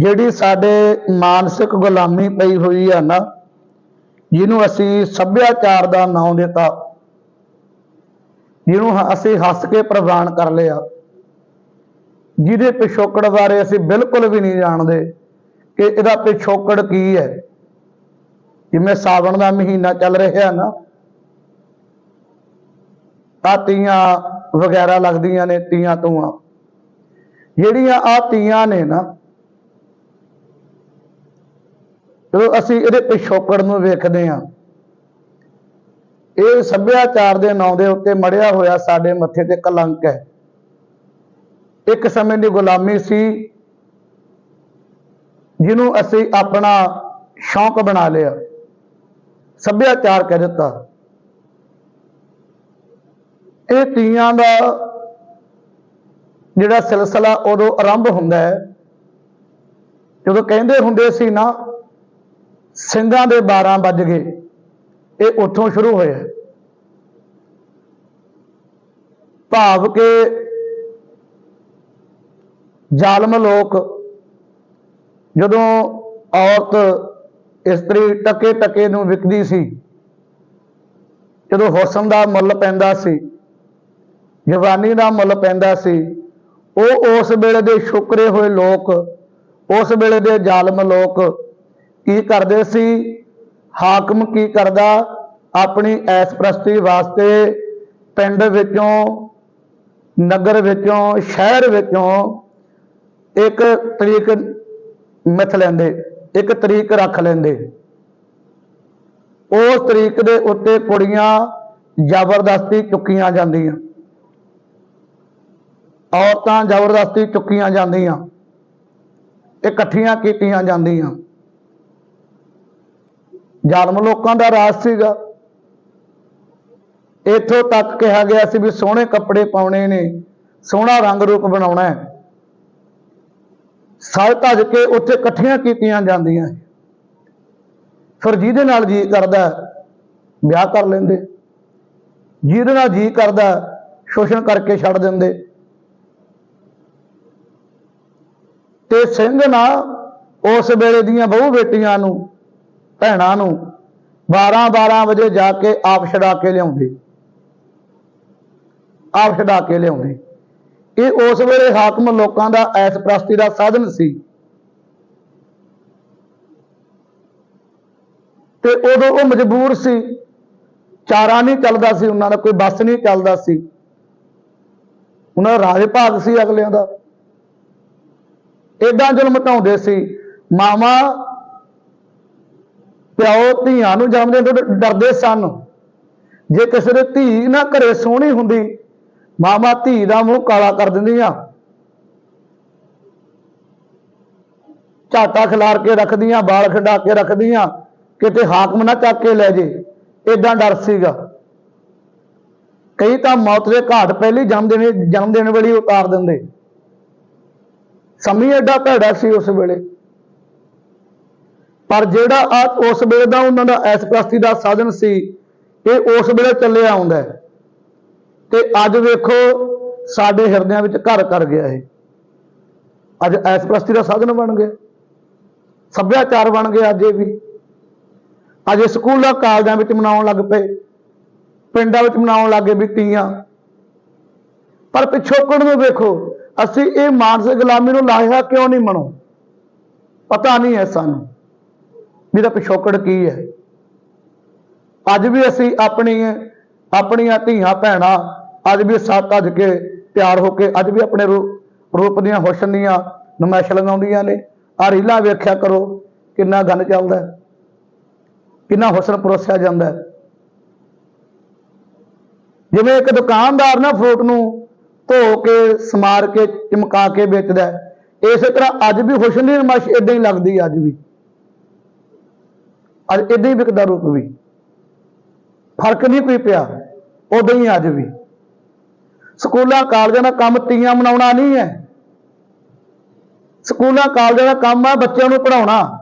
ਜਿਹੜੀ ਸਾਡੇ ਮਾਨਸਿਕ ਗੁਲਾਮੀ ਪਈ ਹੋਈ ਹੈ ਨਾ, ਜਿਹਨੂੰ ਅਸੀਂ ਸੱਭਿਆਚਾਰ ਦਾ ਨਾਮ ਦਿੱਤਾ, ਜਿਹਨੂੰ ਅਸੀਂ ਹੱਸ ਕੇ ਪ੍ਰਵਾਨ ਕਰ ਲਿਆ, ਜਿਹਦੇ ਪਿਛੋਕੜ ਬਾਰੇ ਅਸੀਂ ਬਿਲਕੁਲ ਵੀ ਨਹੀਂ ਜਾਣਦੇ ਕਿ ਇਹਦਾ ਪਿਛੋਕੜ ਕੀ ਹੈ। ਜਿਵੇਂ ਸਾਵਣ ਦਾ ਮਹੀਨਾ ਚੱਲ ਰਿਹਾ ਨਾ ਆ ਤੀਆਂ ਵਗੈਰਾ ਲੱਗਦੀਆਂ ਨੇ, ਤੀਆਂ ਤੂਆਂ ਜਿਹੜੀਆਂ ਆ ਤੀਆਂ ਨੇ ਨਾ ਜਦੋਂ ਅਸੀਂ ਇਹਦੇ ਪਿਛੋਕੜ ਨੂੰ ਵੇਖਦੇ ਹਾਂ, ਇਹ ਸੱਭਿਆਚਾਰ ਦੇ ਨਾਂ ਦੇ ਉੱਤੇ ਮੜਿਆ ਹੋਇਆ ਸਾਡੇ ਮੱਥੇ ਤੇ ਕਲੰਕ ਹੈ। ਇੱਕ ਸਮੇਂ ਦੀ ਗੁਲਾਮੀ ਸੀ, ਜਿਹਨੂੰ ਅਸੀਂ ਆਪਣਾ ਸ਼ੌਂਕ ਬਣਾ ਲਿਆ, ਸੱਭਿਆਚਾਰ ਕਹਿ ਦਿੱਤਾ। ਇਹ ਤੀਆਂ ਦਾ ਜਿਹੜਾ ਸਿਲਸਿਲਾ ਉਦੋਂ ਆਰੰਭ ਹੁੰਦਾ ਹੈ, ਜਦੋਂ ਕਹਿੰਦੇ ਹੁੰਦੇ ਸੀ ਨਾ ਸਿੰਘਾਂ ਦੇ 12 ਵੱਜ ਗਏ। ਇਹ ਉੱਥੋਂ ਸ਼ੁਰੂ ਹੋਇਆ। ਭਾਵ ਕਿ ਜ਼ਾਲਮ ਲੋਕ ਜਦੋਂ ਔਰਤ ਇਸਤਰੀ ਟਕੇ ਟਕੇ ਨੂੰ ਵਿਕਦੀ ਸੀ, ਜਦੋਂ ਹੁਸਨ ਦਾ ਮੁੱਲ ਪੈਂਦਾ ਸੀ, ਜਵਾਨੀ ਦਾ ਮੁੱਲ ਪੈਂਦਾ ਸੀ, ਉਹ ਉਸ ਵੇਲੇ ਦੇ ਸ਼ੁਕਰੇ ਹੋਏ ਲੋਕ, ਉਸ ਵੇਲੇ ਦੇ ਜ਼ਾਲਮ ਲੋਕ ਕੀ ਕਰਦੇ ਸੀ? ਹਾਕਮ ਕੀ ਕਰਦਾ? ਆਪਣੀ ਐਸ ਪ੍ਰਸਤੀ ਵਾਸਤੇ ਪਿੰਡ ਵਿੱਚੋਂ, ਨਗਰ ਵਿੱਚੋਂ, ਸ਼ਹਿਰ ਵਿੱਚੋਂ ਇੱਕ ਤਰੀਕ ਮਿਥ ਲੈਂਦੇ, ਇੱਕ ਤਰੀਕ ਰੱਖ ਲੈਂਦੇ। ਉਸ ਤਰੀਕ ਦੇ ਉੱਤੇ ਕੁੜੀਆਂ ਜ਼ਬਰਦਸਤੀ ਚੁੱਕੀਆਂ ਜਾਂਦੀਆਂ। ਔਰਤਾਂ ਜ਼ਬਰਦਸਤੀ ਚੁੱਕੀਆਂ ਜਾਂਦੀਆਂ। ਇਕੱਠੀਆਂ ਕੀਤੀਆਂ ਜਾਂਦੀਆਂ। ਜ਼ਾਲਮ ਲੋਕਾਂ ਦਾ ਰਾਜ ਸੀਗਾ। ਇੱਥੋਂ ਤੱਕ ਕਿਹਾ ਗਿਆ ਸੀ ਵੀ ਸੋਹਣੇ ਕੱਪੜੇ ਪਾਉਣੇ ਨੇ, ਸੋਹਣਾ ਰੰਗ ਰੂਪ ਬਣਾਉਣਾ ਹੈ। ਸੱਜ ਧੱਜ ਕੇ ਉੱਥੇ ਇਕੱਠੀਆਂ ਕੀਤੀਆਂ ਜਾਂਦੀਆਂ ਫਿਰ ਜਿਹਦੇ ਨਾਲ ਜੀ ਕਰਦਾ ਵਿਆਹ ਕਰ ਲੈਂਦੇ। ਜਿਹਦੇ ਨਾਲ ਜੀ ਕਰਦਾ ਸ਼ੋਸ਼ਣ ਕਰਕੇ ਛੱਡ ਦਿੰਦੇ। ਤੇ ਸਿੰਘ ਨਾ ਉਸ ਵੇਲੇ ਦੀਆਂ ਬਹੂ ਬੇਟੀਆਂ ਨੂੰ ਭੈਣਾਂ ਨੂੰ 12 12 ਵਜੇ ਜਾ ਕੇ ਆਪ ਛਡਾ ਕੇ ਲਿਆਉਂਦੇ। ਆਪ ਛਡਾ ਕੇ ਲਿਆਉਂਦੇ। ਇਹ ਉਸ ਵੇਲੇ ਹਾਕਮ ਲੋਕਾਂ ਦਾ ਐਸ ਪ੍ਰਸਤੀ ਦਾ ਸਾਧਨ ਸੀ। ਤੇ ਉਦੋਂ ਉਹ ਮਜਬੂਰ ਸੀ। ਚਾਰਾ ਨਹੀਂ ਚੱਲਦਾ ਸੀ, ਉਹਨਾਂ ਦਾ ਕੋਈ ਬੱਸ ਨਹੀਂ ਚੱਲਦਾ ਸੀ। ਉਹਨਾਂ ਦਾ ਰਾਜ ਭਾਗ ਸੀ ਅਗਲਿਆਂ ਦਾ। ਏਦਾਂ ਜ਼ੁਲਮ ਢਾਉਂਦੇ ਸੀ। ਮਾਵਾ ਪਿਓ ਧੀਆਂ ਨੂੰ ਜਨਮ ਦੇਣ ਤੋਂ ਡਰਦੇ ਸਨ। ਜੇ ਕਿਸੇ ਦੇ ਧੀ ਨਾ ਘਰੇ ਸੋਹਣੀ ਹੁੰਦੀ ਮਾਮਾ ਧੀ ਦਾ ਮੂੰਹ ਕਾਲਾ ਕਰ ਦਿੰਦੀਆਂ। ਝਾਟਾ ਖਿਲਾਰ ਕੇ ਰੱਖਦੀਆਂ ਬਾਲ ਖਿਡਾ ਕੇ ਰੱਖਦੀਆਂ, ਕਿਤੇ ਹਾਕਮ ਨਾ ਚੱਕ ਕੇ ਲੈ ਜੇ, ਏਦਾਂ ਡਰ ਸੀਗਾ। ਕਈ ਤਾਂ ਮੌਤ ਦੇ ਘਾਟ ਪਹਿਲੀ ਜਨਮ ਦੇਣੇ, ਜਨਮ ਦੇਣ ਵੇਲੇ ਉਤਾਰ ਦਿੰਦੇ। ਸਮੀ ਐਡਾ ਭੈੜਾ ਸੀ ਉਸ ਵੇਲੇ। ਪਰ ਜਿਹੜਾ ਆ ਉਸ ਵੇਲੇ ਦਾ ਉਹਨਾਂ ਦਾ ਐਸ ਪ੍ਰਸਤੀ ਦਾ ਸਾਧਨ ਸੀ, ਇਹ ਉਸ ਵੇਲੇ ਚੱਲਿਆ ਆਉਂਦਾ ਹੈ। ਤੇ ਅੱਜ ਵੇਖੋ, ਸਾਡੇ ਹਿਰਦਿਆਂ ਵਿੱਚ ਘਰ ਕਰ ਗਿਆ ਇਹ। ਅੱਜ ਐਸ ਪ੍ਰਸਤੀ ਦਾ ਸਾਧਨ ਬਣ ਗਿਆ। ਸੱਭਿਆਚਾਰ ਬਣ ਗਿਆ ਅੱਜ ਇਹ ਵੀ। ਅੱਜ ਸਕੂਲਾਂ ਕਾਲਜਾਂ ਵਿੱਚ ਮਨਾਉਣ ਲੱਗ ਪਏ। ਪਿੰਡਾਂ ਵਿੱਚ ਮਨਾਉਣ ਲੱਗੇ ਵੀ ਤੀਆਂ। ਪਰ ਪਿਛੋਕੜ ਨੂੰ ਵੇਖੋ, ਅਸੀਂ ਇਹ ਮਾਨਸਿਕ ਗੁਲਾਮੀ ਨੂੰ ਲਾਹਿਆ ਕਿਉਂ ਨਹੀਂ ਮਨੋ? ਪਤਾ ਨਹੀਂ ਹੈ ਸਾਨੂੰ। ਵੀ ਇਹਦਾ ਪਿਛੋਕੜ ਕੀ ਹੈ? ਅੱਜ ਵੀ ਅਸੀਂ ਆਪਣੀ, ਆਪਣੀਆਂ ਧੀਆਂ ਭੈਣਾਂ ਅੱਜ ਵੀ ਸੱਤ ਅੱਜ ਕੇ ਤਿਆਰ ਹੋ ਕੇ ਅੱਜ ਵੀ ਆਪਣੇ ਰੂ- ਰੂਪ ਦੀਆਂ ਹੁਸਨ ਦੀਆਂ ਨਮਾਇਸ਼ ਲਗਾਉਂਦੀਆਂ ਨੇ। ਆ ਰੀਲਾਂ ਵੇਖਿਆ ਕਰੋ, ਕਿੰਨਾ ਗੰਦ ਚੱਲਦਾ ਕਿੰਨਾ ਹੁਸਨ ਪਰੋਸਿਆ ਜਾਂਦਾ ਜਿਵੇਂ ਇੱਕ ਦੁਕਾਨਦਾਰ ਨਾ ਫਰੂਟ ਨੂੰ ਧੋ ਕੇ, ਸਮਾਰ ਕੇ, ਚਮਕਾ ਕੇ ਵੇਚਦਾ ਇਸੇ ਤਰ੍ਹਾਂ ਅੱਜ ਵੀ ਹੁਸਨ ਦੀ ਨਮਾਇਸ਼ ਇਦਾਂ ਹੀ ਲੱਗਦੀ ਅੱਜ ਵੀ। ਅੱਜ ਇਦਾਂ ਹੀ ਵਿਕਦਾ ਰੂਪ ਵੀ। ਫ਼ਰਕ ਨਹੀਂ ਕੋਈ ਪਿਆ ਉਦਾਂ ਹੀ ਅੱਜ ਵੀ। ਸਕੂਲਾਂ, ਕਾਲਜਾਂ ਦਾ ਕੰਮ ਤੀਆਂ ਮਨਾਉਣਾ ਨਹੀਂ ਹੈ। ਸਕੂਲਾਂ, ਕਾਲਜਾਂ ਦਾ ਕੰਮ ਹੈ ਬੱਚਿਆਂ ਨੂੰ ਪੜਾਉਣਾ